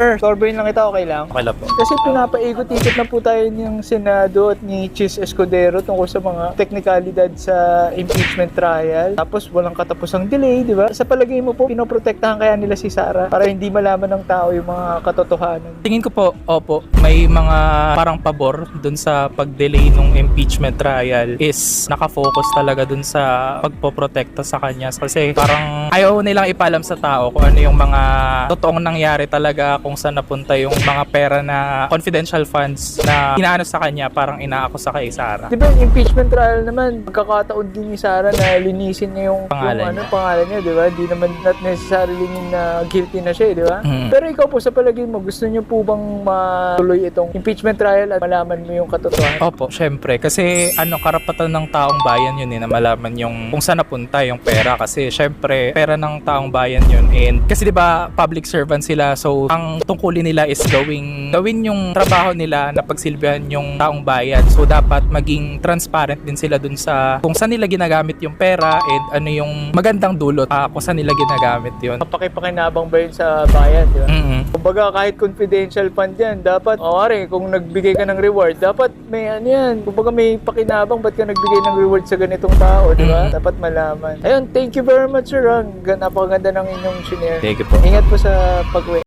Sir, sorbayin lang kita, okay lang? Okay lang po. Kasi pinapaikot-ikot na po tayo ng Senado at ni Chis Escudero tungkol sa mga teknikalidad sa impeachment trial. Tapos walang katapusang delay, di ba? Sa palagay mo po, pinoprotektahan kaya nila si Sara para hindi malaman ng tao yung mga katotohanan. Tingin ko po, opo, may mga parang pabor dun sa pag-delay ng impeachment trial is nakafocus talaga dun sa pagpoprotekta sa kanya. Kasi parang ayaw nilang ipalam sa tao kung ano yung mga totoong nangyari talaga, kung saan napunta yung mga pera na confidential funds na inaano sa kanya, parang inaako sa kay Sara. Di ba yung impeachment trial naman, pagkakataon din ni Sara na linisin niya yung, Pangalan yung ano, niya. pangalan niya, di ba? Di naman not necessarily mean na guilty na siya, eh, di ba? Mm. Pero ikaw po, sa palagay mo, gusto niyo po bang matuloy itong impeachment trial at malaman mo yung katotohanan? Opo, syempre. Kasi ano, karapatan ng taong bayan yun eh, na malaman yung kung saan napunta yung pera. Kasi syempre, pera ng taong bayan yun. And kasi di ba public servant sila, so ang tungkulin nila is gawing, gawin yung trabaho nila na pagsilbihan yung taong bayan. So dapat maging transparent din sila dun sa kung saan nila ginagamit yung pera and ano yung magandang dulot ah, kung saan nila ginagamit yun. Pakipakinabang ba yun sa bayan, di ba? mm Kumbaga kahit confidential fund yan, dapat, o oh, kung nagbigay ka ng reward, dapat may ano yan. Kumbaga may pakinabang, ba't ka nagbigay ng reward sa ganitong tao, di ba? Mhm. Dapat malaman. Ayun, thank you very much sir. Ang gan- Napakaganda ng inyong shinare. Thank you po. Ingat po sa pag